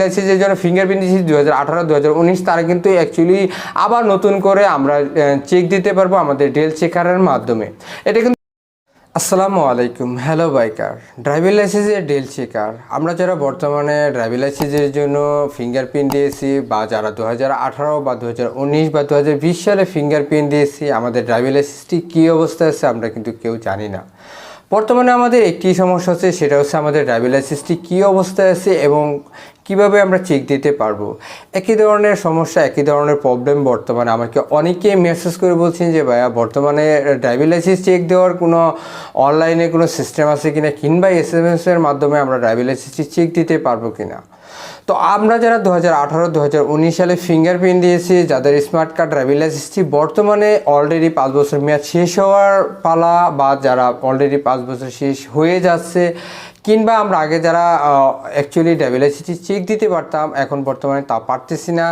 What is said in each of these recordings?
লাইসেন্সের জন্য ফিঙ্গারপ্রিন্ট দিয়েছি দু হাজার আঠারো দু হাজার উনিশ, তারা কিন্তু অ্যাকচুয়ালি আবার নতুন করে আমরা চেক দিতে পারব আমাদের ডেল চেকারের মাধ্যমে। এটা কিন্তু আসসালামু আলাইকুম হ্যালো বাইকার ড্রাইভিং লাইসেন্সের ডেল চেকার। আমরা যারা বর্তমানে ড্রাইভিং লাইসেন্সের জন্য ফিঙ্গারপ্রিন্ট দিয়েছি, বা যারা দু হাজার আঠারো, বা দু হাজার উনিশ, বা দু হাজার বিশ সালে ফিঙ্গারপ্রিন্ট দিয়েছি, আমাদের ড্রাইভিং লাইসেন্সটি কী অবস্থায় আছে আমরা কিন্তু কেউ জানি না। বর্তমানে আমাদের একটি সমস্যা হচ্ছে, সেটা হচ্ছে আমাদের ড্রাইভিং লাইসেন্সটি কী অবস্থায় আছে এবং কীভাবে আমরা চেক দিতে পারব। একই ধরনের সমস্যা, একই ধরনের প্রবলেম বর্তমানে আমাকে অনেকেই মেসেজ করে বলছেন যে, ভাইয়া, বর্তমানে ড্রাইভিং লাইসেন্স চেক দেওয়ার কোনো অনলাইনে কোনো সিস্টেম আছে কিনা? কিংবা এস এম এসের মাধ্যমে আমরা ড্রাইভিং লাইসেন্সটি চেক দিতে পারব কিনা। তো আমরা যারা দু হাজার সালে ফিঙ্গারপ্রিন্ট দিয়েছি, যাদের স্মার্ট কার্ড ড্রাইভিং লাইসেন্সটি বর্তমানে অলরেডি পাঁচ বছর মেয়াদ শেষ হওয়ার পালা বা যারা অলরেডি পাঁচ বছর শেষ হয়ে যাচ্ছে, কিংবা আমরা আগে যারা অ্যাকচুয়ালি ড্রাইভিং লাইসেন্সটি চেক দিতে পারতাম, এখন বর্তমানে তা পারতেছি না।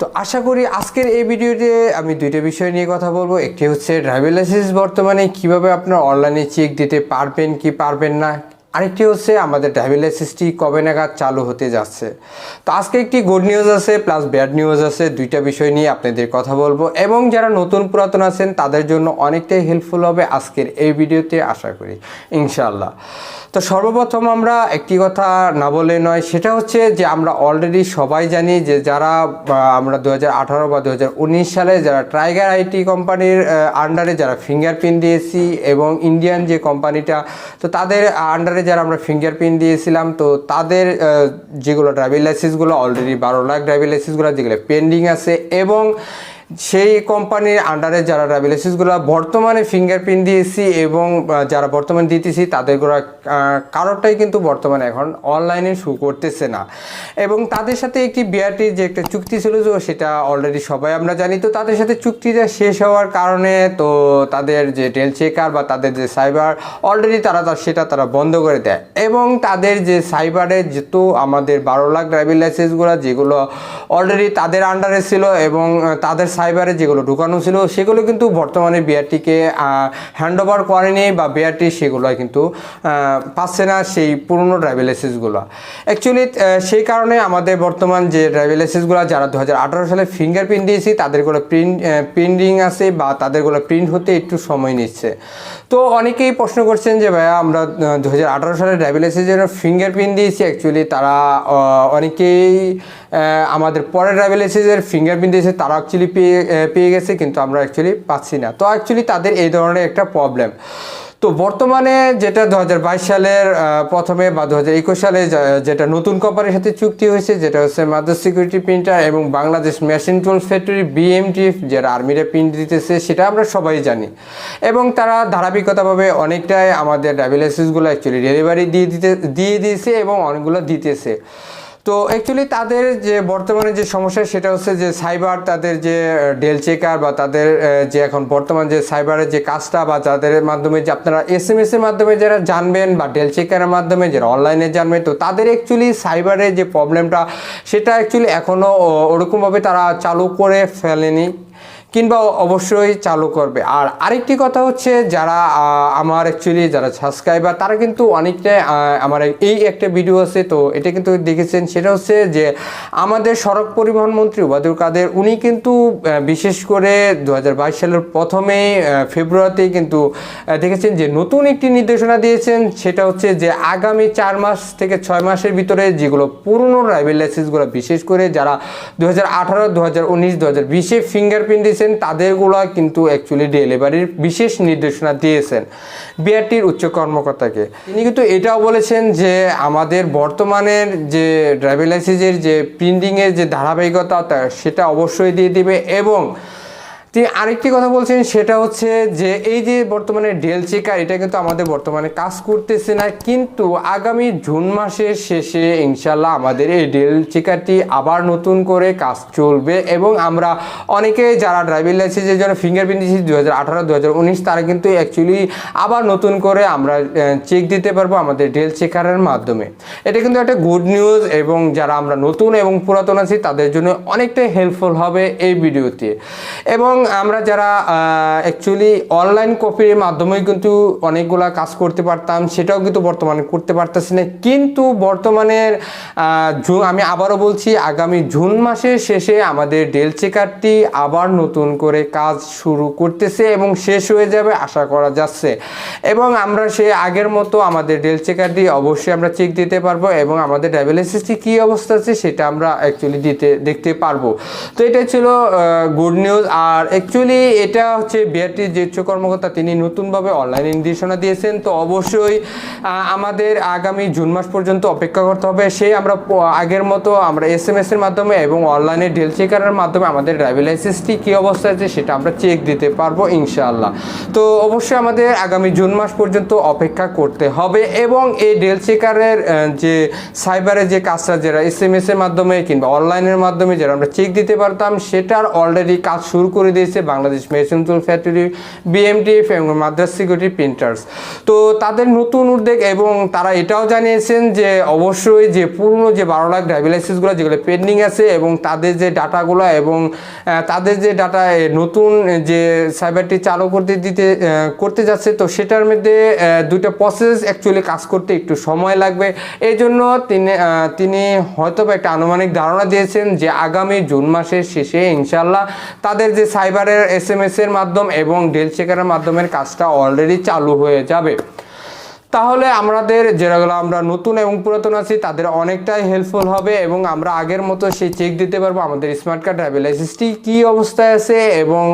তো আশা করি আজকের এই ভিডিওতে আমি দুইটা বিষয় নিয়ে কথা বলব। একটি হচ্ছে ড্রাইভিং লাইসেন্স বর্তমানে কীভাবে আপনার অনলাইনে চেক দিতে পারবেন কি পারবেন না আরেকটি হচ্ছে আমাদের ড্রাইভিং লাইসেন্সটি কবে নাগাদ চালু হতে যাচ্ছে। তো আজকে একটি গুড নিউজ আছে প্লাস ব্যাড নিউজ আছে, দুইটা বিষয় নিয়ে আপনাদের কথা বলব। এবং যারা নতুন পুরাতন আছেন, তাদের জন্য অনেকটাই হেল্পফুল হবে আজকের এই ভিডিওতে, আশা করি। ইনশাল্লাহ তো সর্বপ্রথম আমরা একটি কথা না বলে নয়, সেটা হচ্ছে যে আমরা অলরেডি সবাই জানি যে যারা আমরা দু বা দু সালে যারা ট্রাইগার আইটি কোম্পানির আন্ডারে যারা ফিঙ্গারপ্রিন্ট দিয়েছি এবং ইন্ডিয়ান যে কোম্পানিটা তো তাদের আন্ডারে যারা আমরা ফিঙ্গারপ্রিন্ট দিয়েছিলাম, তো তাদের যেগুলো ড্রাইভিং লাইসেন্সগুলো অলরেডি বারো লাখ ড্রাইভিং লাইসেন্সগুলো যেগুলো পেন্ডিং আছে এবং সেই কোম্পানির আন্ডারে যারা ড্রাইভিং লাইসেন্সগুলো বর্তমানে ফিঙ্গারপ্রিন্ট দিয়েছি এবং যারা বর্তমানে দিতেছি তাদেরগুলো কারোরটাই কিন্তু বর্তমানে এখন অনলাইনে শু করতেছে না। এবং তাদের সাথে একটি বিআরটির যে একটা চুক্তি ছিল সেটা অলরেডি সবাই আমরা জানি। তো তাদের সাথে চুক্তিটা শেষ হওয়ার কারণে, তো তাদের যে টেল চেকার বা তাদের যে সাইবার অলরেডি তারা সেটা তারা বন্ধ করে দেয়। এবং তাদের যে সাইবারে যেহেতু আমাদের বারো লাখ ড্রাইভিং লাইসেন্সগুলো যেগুলো অলরেডি তাদের আন্ডারে ছিল এবং তাদের সাইবারে যেগুলো ঢুকানো ছিল, সেগুলো কিন্তু বর্তমানে বিআরটিকে হ্যান্ড ওভার করেনি বা বিআরটি সেগুলো কিন্তু পাচ্ছে না সেই পুরনো ড্রাইভিং লাইসেন্সগুলো অ্যাকচুয়ালি সেই কারণে আমাদের বর্তমান যে ড্রাইভিং লাইসেন্সগুলো যারা দু হাজার আঠারো সালে ফিঙ্গারপ্রিন্ট দিয়েছি, তাদেরগুলো প্রিন্ট প্রিন্টিং আছে বা তাদেরগুলো প্রিন্ট হতে একটু সময় নিচ্ছে। তো অনেকেই প্রশ্ন করছেন যে, ভাইয়া, আমরা দু হাজার আঠারো সালে ড্রাইভিং লাইসেন্সের ফিঙ্গারপ্রিন্ট দিয়েছি। অ্যাকচুয়ালি তারা অনেকেই আমাদের পরের ড্রাইভিং লাইসেন্সের ফিঙ্গারপ্রিন্ট দিয়েছে তারা অ্যাকচুয়ালি পেয়ে পেয়ে গেছে, কিন্তু আমরা অ্যাকচুয়ালি পাচ্ছি না। তো অ্যাকচুয়ালি তাদের এই ধরনের একটা প্রবলেম তো বর্তমানে যেটা দু হাজার বাইশ সালের প্রথমে বা দু হাজার একুশ সালে যেটা নতুন কোম্পানির সাথে চুক্তি হয়েছে, যেটা হচ্ছে মাদার সিকিউরিটি প্রিন্টার এবং Bangladesh machine tool factory BMT যারা আর্মিরা প্রিন্ট দিতেছে, সেটা আমরা সবাই জানি। এবং তারা ধারাবাহিকতাভাবে অনেকটাই আমাদের ড্রাইভিং লাইসেন্সগুলো অ্যাকচুয়ালি ডেলিভারি দিয়ে দিতে, দিয়ে দিয়েছে এবং অনেকগুলো দিতেছে। তো অ্যাকচুয়ালি তাদের যে বর্তমানে যে সমস্যা, সেটা হচ্ছে যে সাইবার তাদের যে ডেল চেকার বা তাদের যে এখন বর্তমান যে সাইবারের যে কাজটা বা তাদের মাধ্যমে যে আপনারা এস এম এস এর মাধ্যমে যারা জানবেন বা ডেল চেকারের মাধ্যমে যারা অনলাইনে জানবেন, তো তাদের অ্যাকচুয়ালি সাইবারের যে প্রবলেমটা সেটা অ্যাকচুয়ালি এখনও ওরকমভাবে তারা চালু করে ফেলেনি। কিংবা অবশ্যই চালু করবে। আর আরেকটি কথা হচ্ছে, যারা আমার অ্যাকচুয়ালি যারা সাবস্ক্রাইবার তারা কিন্তু অনেকটাই আমার এই একটা ভিডিও আছে, তো এটা কিন্তু দেখেছেন। সেটা হচ্ছে যে, আমাদের সড়ক পরিবহন মন্ত্রী ওবায়দুল কাদের, উনি কিন্তু বিশেষ করে দু হাজার বাইশ সালের প্রথমে ফেব্রুয়ারিতেই কিন্তু দেখেছেন যে, নতুন একটি নির্দেশনা দিয়েছেন। সেটা হচ্ছে যে, আগামী চার মাস থেকে ছয় মাসের ভিতরে যেগুলো পুরনো ড্রাইভিং লাইসেন্সগুলো বিশেষ করে যারা দু হাজার আঠারো দু হাজার উনিশ দু হাজার বিশে ফিঙ্গারপ্রিন্ট দিয়েছেন, তাদেরগুলো কিন্তু অ্যাকচুয়ালি ডেলিভারির বিশেষ নির্দেশনা দিয়েছেন বিআরটির উচ্চ কর্মকর্তাকে। তিনি কিন্তু এটাও বলেছেন যে আমাদের বর্তমানের যে ড্রাইভিং লাইসেন্সের যে প্রিন্টিংয়ের যে ধারাবাহিকতা সেটা অবশ্যই দিয়ে দিবে এবং তিনি আরেকটি কথা বলছেন, সেটা হচ্ছে যে এই যে বর্তমানে ডেল চেকার, এটা কিন্তু আমাদের বর্তমানে কাজ করতেছে না, কিন্তু আগামী জুন মাসের শেষে ইনশাল্লাহ আমাদের এই ডেল চেকারটি আবার নতুন করে কাজ চলবে এবং আমরা অনেকে যারা ড্রাইভিং লাইসেন্সের জন্য ফিঙ্গারপ্রিন্ট দিয়েছি দু হাজার আঠারো দু হাজার উনিশ, তারা কিন্তু অ্যাকচুয়ালি আবার নতুন করে আমরা চেক দিতে পারব আমাদের ডেল চেকারের মাধ্যমে। এটা কিন্তু একটা গুড নিউজ এবং যারা আমরা নতুন এবং পুরাতন আছি, তাদের জন্য অনেকটাই হেল্পফুল হবে এই ভিডিওতে এবং আমরা যারা অ্যাকচুয়ালি অনলাইন কপির মাধ্যমে কিন্তু অনেকগুলা কাজ করতে পারতাম, সেটাও কিন্তু বর্তমানে করতে পারতেছি না। কিন্তু বর্তমানের আমি আবারও বলছি, আগামী জুন মাসের শেষে আমাদের ডেল চেকারটি আবার নতুন করে কাজ শুরু করতেছে এবং শেষ হয়ে যাবে, আশা করা যাচ্ছে। এবং আমরা সে আগের মতো আমাদের ডেল চেকারটি অবশ্যই আমরা চেক দিতে পারব এবং আমাদের ডায়াবেলিসিসটি কী অবস্থা আছে সেটা আমরা অ্যাকচুয়ালি দিতে, দেখতে পারব। তো এটা ছিল গুড নিউজ আর অ্যাকচুয়ালি এটা হচ্ছে বিআরটির যে উচ্চ কর্মকর্তা তিনি নতুনভাবে অনলাইন নির্দেশনা দিয়েছেন। তো অবশ্যই আমাদের আগামী জুন মাস পর্যন্ত অপেক্ষা করতে হবে। সেই আমরা আগের মতো আমরা এস এম এর মাধ্যমে এবং অনলাইনে ডেল চেকারের মাধ্যমে আমাদের ড্রাইভিং লাইসেন্সটি কী অবস্থা আছে সেটা আমরা চেক দিতে পারব ইনশাআল্লাহ। তো অবশ্যই আমাদের আগামী জুন মাস পর্যন্ত অপেক্ষা করতে হবে এবং এই ডেল চেকারের যে সাইবারের যে কাজটা যারা এস এম এর মাধ্যমে কিংবা অনলাইনের মাধ্যমে যারা আমরা চেক দিতে পারতাম, সেটার অলরেডি কাজ শুরু করে দিয়েছে Bangladesh machine tool factory BMTF এবং মাদ্রাস সিকিউরিটি প্রিন্টার্স। তো তাদের নতুন উদ্যোগ এবং তারা এটাও জানিয়েছেন যে অবশ্যই যে পুরনো যে বারো লাখ ড্রাইভিং লাইসেন্সগুলো যেগুলো পেন্ডিং আছে এবং তাদের যে ডাটাগুলো এবং তাদের যে ডাটা নতুন যে সাইবারটি চালু করতে দিতে করতে যাচ্ছে, তো সেটার মধ্যে দুইটা প্রসেস অ্যাকচুয়ালি কাজ করতে একটু সময় লাগবে। এই জন্য তিনি তিনি হয়তো একটা আনুমানিক ধারণা দিয়েছেন যে আগামী জুন মাসের শেষে ইনশাল্লাহ তাদের যে সাইবারের এস এম এর মাধ্যম এবং ডেল চেকারের মাধ্যমের কাজটা অলরেডি চালু হয়ে যাবে। তাহলে আমাদের যেগুলো আমরা নতুন এবং পুরাতন আছি, তাদের অনেকটাই হেল্পফুল হবে এবং আমরা আগের মতো সেই চেক দিতে পারব আমাদের স্মার্ট কার্ড ড্রাইভিং লাইসেন্সটি কী অবস্থায় আছে এবং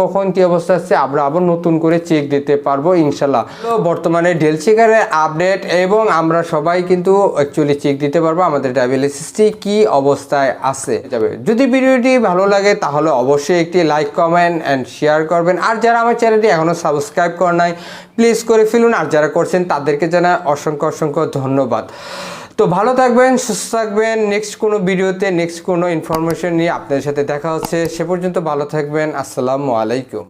কখন কী অবস্থা আছে, আমরা আবার নতুন করে চেক দিতে পারব ইনশাল্লাহ। তো বর্তমানে ডেল চেকারের আপডেট এবং আমরা সবাই কিন্তু অ্যাকচুয়ালি চেক দিতে পারব আমাদের ড্রাইভিং লাইসেন্সটি কী অবস্থায় আছে, যাবে। যদি ভিডিওটি ভালো লাগে তাহলে অবশ্যই একটি লাইক কমেন্ট অ্যান্ড শেয়ার করবেন। আর যারা আমার চ্যানেলটি এখনও সাবস্ক্রাইব করেন নাই প্লিজ করে ফেলুন। আর যারা করছেন তাদেরকে জানা অসংখ্য অসংখ্য ধন্যবাদ। তো ভালো থাকবেন, সুস্থ থাকবেন। নেক্সট কোনো ভিডিওতে নেক্সট কোনো ইনফরমেশন নিয়ে আপনাদের সাথে দেখা হচ্ছে। সে পর্যন্ত ভালো থাকবেন। আসসালামু আলাইকুম।